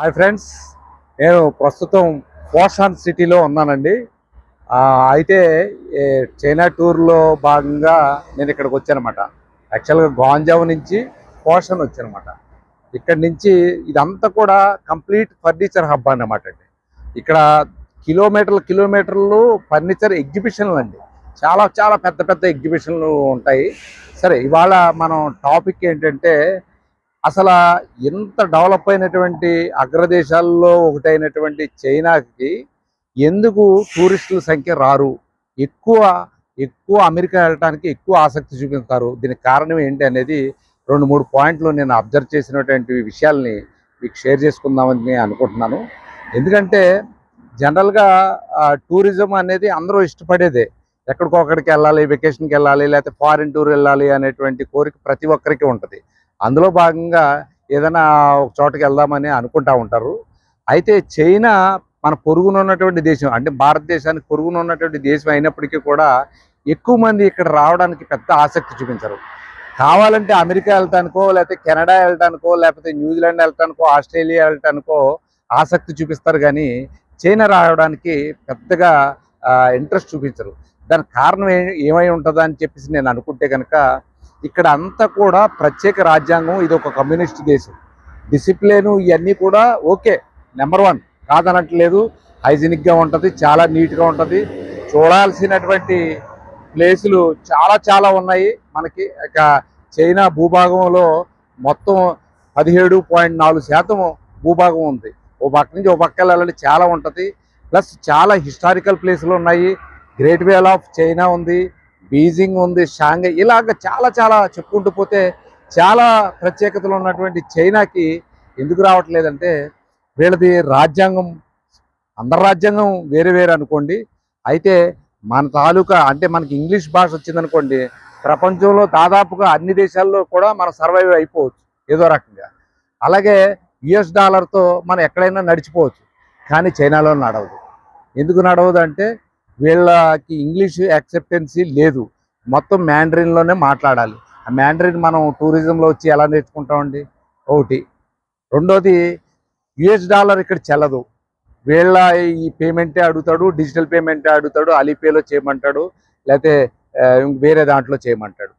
Hi friends నేను ప్రస్తుతం పోషాన్ సిటీలో ఉన్నానండి. అయితే చైనా టూర్లో భాగంగా నేను ఇక్కడికి వచ్చానమాట. యాక్చువల్గా గోంజావ్ నుంచి పోషన్ వచ్చానమాట. ఇక్కడి నుంచి ఇదంతా కూడా కంప్లీట్ ఫర్నిచర్ హబ్ అన్నమాట అండి. ఇక్కడ కిలోమీటర్లు కిలోమీటర్లు ఫర్నిచర్ ఎగ్జిబిషన్లు అండి. చాలా చాలా పెద్ద పెద్ద ఎగ్జిబిషన్లు ఉంటాయి. సరే ఇవాళ మనం టాపిక్ ఏంటంటే అసలు ఇంత డెవలప్ అయినటువంటి అగ్రదేశాల్లో ఒకటైనటువంటి చైనాకి ఎందుకు టూరిస్టుల సంఖ్య రారు? ఎక్కువ ఎక్కువ అమెరికా వెళ్ళటానికి ఎక్కువ ఆసక్తి చూపిస్తారు దీనికి కారణం ఏంటి అనేది రెండు మూడు పాయింట్లు నేను అబ్జర్వ్ చేసినటువంటి విషయాల్ని మీకు షేర్ చేసుకుందామని నేను అనుకుంటున్నాను. ఎందుకంటే జనరల్గా టూరిజం అనేది అందరూ ఇష్టపడేదే. ఎక్కడికొక్కడికి వెళ్ళాలి వెకేషన్కి వెళ్ళాలి లేకపోతే ఫారిన్ టూర్ వెళ్ళాలి అనేటువంటి కోరిక ప్రతి ఒక్కరికి ఉంటుంది. అందులో భాగంగా ఏదైనా ఒక చోటకి వెళ్దామని అనుకుంటా ఉంటారు. అయితే చైనా మన పొరుగున ఉన్నటువంటి దేశం అంటే భారతదేశానికి పొరుగున ఉన్నటువంటి దేశం అయినప్పటికీ కూడా ఎక్కువ మంది ఇక్కడ రావడానికి పెద్ద ఆసక్తి చూపించరు. కావాలంటే అమెరికా వెళ్ళటానికో లేకపోతే కెనడా వెళ్ళటానికో లేకపోతే న్యూజిలాండ్ వెళ్ళటానికో ఆస్ట్రేలియా వెళ్ళటానికో ఆసక్తి చూపిస్తారు కానీ చైనా రావడానికి పెద్దగా ఇంట్రెస్ట్ చూపించరు. దానికి కారణం ఏమై ఉంటుందా అని చెప్పేసి నేను అనుకుంటే కనుక ఇక్కడ అంతా కూడా ప్రత్యేక రాజ్యాంగం ఇది ఒక కమ్యూనిస్ట్ దేశం. డిసిప్లిన్ ఇవన్నీ కూడా ఓకే నెంబర్ వన్. కాదనట్లేదు హైజీనిక్గా ఉంటుంది చాలా నీట్గా ఉంటుంది. చూడాల్సినటువంటి ప్లేసులు చాలా చాలా ఉన్నాయి. మనకి ఇక చైనా భూభాగంలో మొత్తం పదిహేడు పాయింట్ నాలుగు శాతం భూభాగం ఉంది. ఓ పక్క నుంచి ఓ పక్క వెళ్ళాలంటే చాలా ఉంటుంది. ప్లస్ చాలా హిస్టారికల్ ప్లేసులు ఉన్నాయి. గ్రేట్ వేల్ ఆఫ్ చైనా ఉంది. బీజింగ్ ఉంది షాంఘై ఇలాగ చాలా చాలా చెప్పుకుంటూ పోతే చాలా ప్రత్యేకతలు ఉన్నటువంటి చైనాకి ఎందుకు రావట్లేదంటే వీళ్ళది రాజ్యాంగం అందరి రాజ్యాంగం వేరే వేరే అనుకోండి. అయితే మన తాలూకా అంటే మనకి ఇంగ్లీష్ భాష వచ్చిందనుకోండి ప్రపంచంలో దాదాపుగా అన్ని దేశాల్లో కూడా మనం సర్వైవ్ అయిపోవచ్చు ఏదో రకంగా. అలాగే యుఎస్ డాలర్తో మనం ఎక్కడైనా నడిచిపోవచ్చు కానీ చైనాలో నడవదు. ఎందుకు నడవదు అంటే వీళ్ళకి ఇంగ్లీష్ యాక్సెప్టెన్సీ లేదు. మొత్తం మ్యాండరిన్లోనే మాట్లాడాలి. ఆ మ్యాండరిన్ మనం టూరిజంలో వచ్చి ఎలా నేర్చుకుంటామండి? ఒకటి. రెండోది యుఎస్ డాలర్ ఇక్కడ చెల్లదు. వీళ్ళ ఈ పేమెంటే అడుగుతాడు డిజిటల్ పేమెంటే అడుగుతాడు అలీపేలో చేయమంటాడు లేకపోతే వేరే దాంట్లో చేయమంటాడు.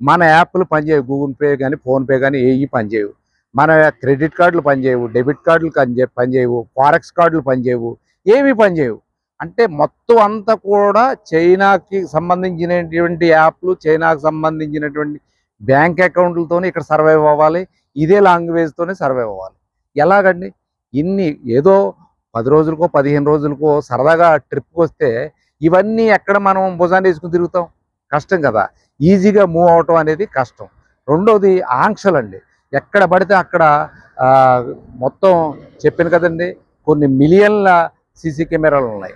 మన యాప్లు పనిచేయవు గూగుల్ పే కానీ ఫోన్పే కానీ ఏవి పనిచేయవు. మన క్రెడిట్ కార్డులు పనిచేయవు డెబిట్ కార్డులు పనిచే పనిచేయవు ఫారెక్స్ కార్డులు పనిచేయవు ఏవి పనిచేయవు. అంటే మొత్తం అంతా కూడా చైనాకి సంబంధించినటువంటి యాప్లు చైనాకి సంబంధించినటువంటి బ్యాంక్ అకౌంట్లతోనే ఇక్కడ సర్వైవ్ అవ్వాలి. ఇదే లాంగ్వేజ్తోనే సర్వైవ్ అవ్వాలి. ఎలాగండి? ఇన్ని ఏదో పది రోజులకో పదిహేను రోజులకో సరదాగా ట్రిప్కి వస్తే ఇవన్నీ ఎక్కడ మనం భుజాన్ని వేసుకుని తిరుగుతాం? కష్టం కదా. ఈజీగా మూవ్ అవటం అనేది కష్టం. రెండోది ఆంక్షలండి. ఎక్కడ పడితే అక్కడ మొత్తం చెప్పాను కదండి కొన్ని మిలియన్ల సీసీ కెమెరాలు ఉన్నాయి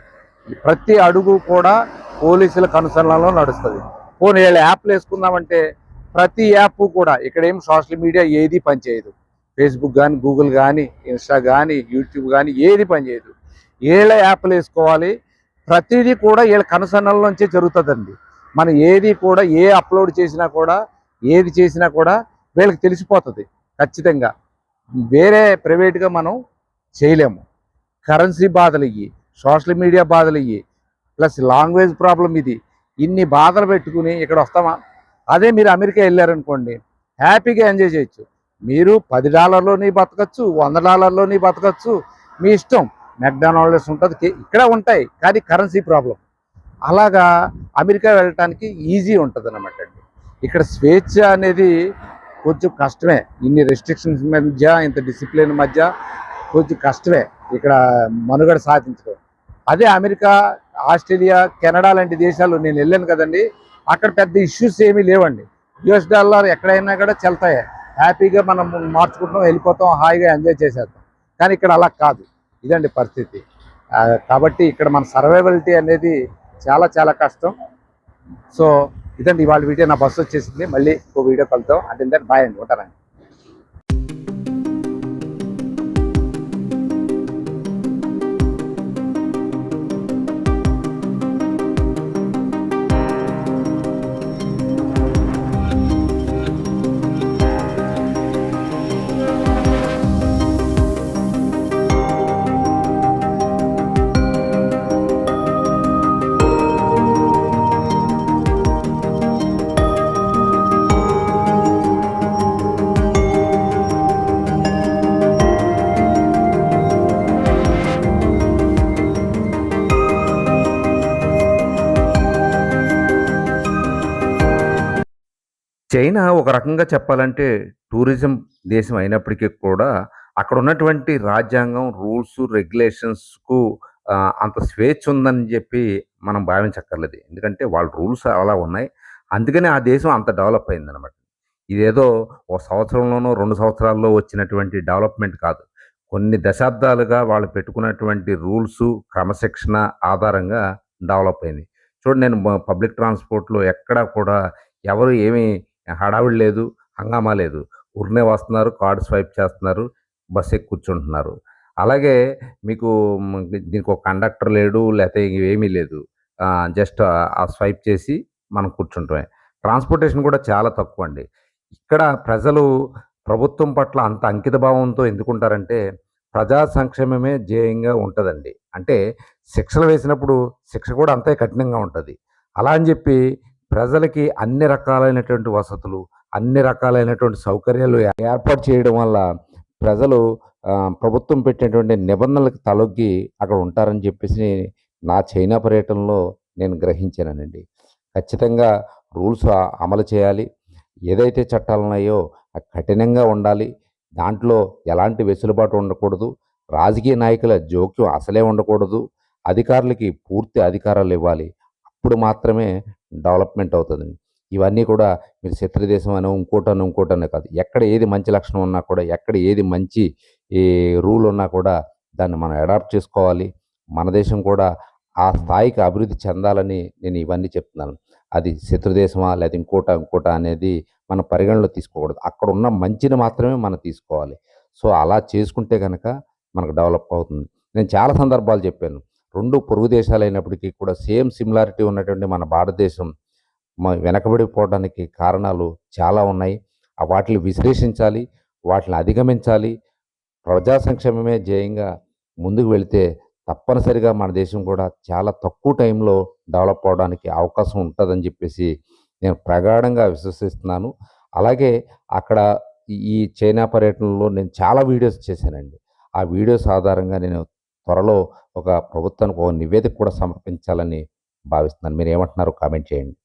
ప్రతి అడుగు కూడా పోలీసుల కనుసరణలో నడుస్తుంది. పోనీ వీళ్ళ యాప్లు వేసుకుందామంటే ప్రతి యాప్ కూడా ఇక్కడ ఏం సోషల్ మీడియా ఏది పనిచేయదు ఫేస్బుక్ కానీ గూగుల్ కానీ ఇన్స్టా కానీ యూట్యూబ్ కానీ ఏది పనిచేయదు వీళ్ళ యాప్లు వేసుకోవాలి. ప్రతిదీ కూడా వీళ్ళ కనుసరణలోంచే జరుగుతుందండి. మనం ఏది కూడా ఏ అప్లోడ్ చేసినా కూడా ఏది చేసినా కూడా వీళ్ళకి తెలిసిపోతుంది ఖచ్చితంగా. వేరే ప్రైవేట్గా మనం చేయలేము. కరెన్సీ బాధలు ఇవి సోషల్ మీడియా బాధలు ఇవి ప్లస్ లాంగ్వేజ్ ప్రాబ్లం ఇది. ఇన్ని బాధలు పెట్టుకుని ఇక్కడ వస్తామా? అదే మీరు అమెరికా వెళ్ళారనుకోండి. హ్యాపీగా ఎంజాయ్ చేయొచ్చు. మీరు పది డాలర్లోని బతకచ్చు వంద డాలర్లోని బతకచ్చు. మీ ఇష్టం. మెక్డానాల్డ్స్ ఉంటుంది. ఇక్కడ ఉంటాయి. కానీ కరెన్సీ ప్రాబ్లం. అలాగా అమెరికా వెళ్ళటానికి ఈజీ ఉంటుంది అన్నమాట అండి. ఇక్కడ స్వేచ్ఛ అనేది కొంచెం కష్టమే. ఇన్ని రెస్ట్రిక్షన్స్ మధ్య ఇంత డిసిప్లిన్ మధ్య కొంచెం కష్టమే. ఇక్కడ మనుగడ సాధించడం. అదే అమెరికా ఆస్ట్రేలియా కెనడా లాంటి దేశాలు నేను వెళ్ళాను కదండి. అక్కడ పెద్ద ఇష్యూస్ ఏమీ లేవండి. యుఎస్ డాలర్ ఎక్కడైనా కూడా చెల్తాయి. హ్యాపీగా మనం మార్చుకుంటాం వెళ్ళిపోతాం హాయిగా ఎంజాయ్ చేసేద్దాం కానీ ఇక్కడ అలా కాదు. ఇదండి పరిస్థితి. కాబట్టి ఇక్కడ మన సర్వైవలిటీ అనేది చాలా చాలా కష్టం. సో ఇదండి ఇవాళ వీడియో. నా బస్సు వచ్చేసింది. మళ్ళీ ఇంకో వీడియో కలుద్దాం. అంటే బాయ్ అండి. ఉంటారండి చైనా ఒక రకంగా చెప్పాలంటే టూరిజం దేశం అయినప్పటికీ కూడా అక్కడ ఉన్నటువంటి రాజ్యాంగం రూల్స్ రెగ్యులేషన్స్కు అంత స్వేచ్ఛ ఉందని చెప్పి మనం భావించక్కర్లేదు. ఎందుకంటే వాళ్ళ రూల్స్ అలా ఉన్నాయి. అందుకనే ఆ దేశం అంత డెవలప్ అయిందనమాట ఇదేదో ఒక సంవత్సరంలోనో రెండు సంవత్సరాల్లో వచ్చినటువంటి డెవలప్మెంట్ కాదు. కొన్ని దశాబ్దాలుగా వాళ్ళు పెట్టుకున్నటువంటి రూల్స్ క్రమశిక్షణ ఆధారంగా డెవలప్ అయింది చూడండి నేను పబ్లిక్ ట్రాన్స్పోర్ట్లో ఎక్కడా కూడా ఎవరు ఏమీ హడావిడి లేదు హంగామా లేదు. ఊరినే వస్తున్నారు కార్డు స్వైప్ చేస్తున్నారు బస్ ఎక్కి కూర్చుంటున్నారు. అలాగే మీకు దీనికి ఒక కండక్టర్ లేడు లేకపోతే ఏమీ లేదు. జస్ట్ ఆ స్వైప్ చేసి మనం కూర్చుంటామే ట్రాన్స్పోర్టేషన్ కూడా చాలా తక్కువ అండి ఇక్కడ ప్రజలు ప్రభుత్వం పట్ల అంత అంకిత భావంతో ఎందుకుంటారంటే ప్రజా సంక్షేమమే ధ్యేయంగా ఉంటుందండి. అంటే శిక్షలు వేసినప్పుడు శిక్ష కూడా అంతే కఠినంగా ఉంటుంది. అలా అని చెప్పి ప్రజలకి అన్ని రకాలైనటువంటి వసతులు అన్ని రకాలైనటువంటి సౌకర్యాలు ఏర్పాటు చేయడం వల్ల ప్రజలు ప్రభుత్వం పెట్టినటువంటి నిబంధనలకు తలొగ్గి అక్కడ ఉంటారని చెప్పేసి నా చైనా పర్యటనలో నేను గ్రహించానండి. ఖచ్చితంగా రూల్స్ అమలు చేయాలి. ఏదైతే చట్టాలు ఉన్నాయో కఠినంగా ఉండాలి. దాంట్లో ఎలాంటి వెసులుబాటు ఉండకూడదు. రాజకీయ నాయకుల జోక్యం అసలే ఉండకూడదు. అధికారులకి పూర్తి అధికారాలు ఇవ్వాలి. అప్పుడు మాత్రమే డెవలప్మెంట్ అవుతుందండి ఇవన్నీ కూడా మీరు శత్రు దేశం అని ఇంకోటనో ఇంకోటనే కాదు. ఎక్కడ ఏది మంచి లక్షణం ఉన్నా కూడా ఎక్కడ ఏది మంచి ఈ రూల్ ఉన్నా కూడా దాన్ని మనం అడాప్ట్ చేసుకోవాలి. మన దేశం కూడా ఆ స్థాయికి అభివృద్ధి చెందాలని నేను ఇవన్నీ చెప్తున్నాను. అది శత్రు దేశమా లేదా ఇంకోట ఇంకోట అనేది మన పరిగణలో తీసుకోకూడదు. అక్కడ ఉన్న మంచిని మాత్రమే మనం తీసుకోవాలి. సో అలా చేసుకుంటే కనుక మనకు డెవలప్ అవుతుంది. నేను చాలా సందర్భాలు చెప్పాను. రెండు పొరుగు దేశాలు అయినప్పటికీ కూడా సేమ్ సిమిలారిటీ ఉన్నటువంటి మన భారతదేశం వెనకబడిపోవడానికి కారణాలు చాలా ఉన్నాయి. వాటిని విశ్లేషించాలి వాటిని అధిగమించాలి. ప్రజా సంక్షేమమే జయంగా ముందుకు వెళితే తప్పనిసరిగా మన దేశం కూడా చాలా తక్కువ టైంలో డెవలప్ అవడానికి అవకాశం ఉంటుందని చెప్పేసి నేను ప్రగాఢంగా విశ్వసిస్తున్నాను. అలాగే అక్కడ ఈ చైనా పర్యటనలో నేను చాలా వీడియోస్ చేశానండి. ఆ వీడియోస్ ఆధారంగా నేను త్వరలో ఒక ప్రభుత్వానికి ఒక నివేదిక కూడా సమర్పించాలని భావిస్తున్నాను. మీరు ఏమంటున్నారు కామెంట్ చేయండి.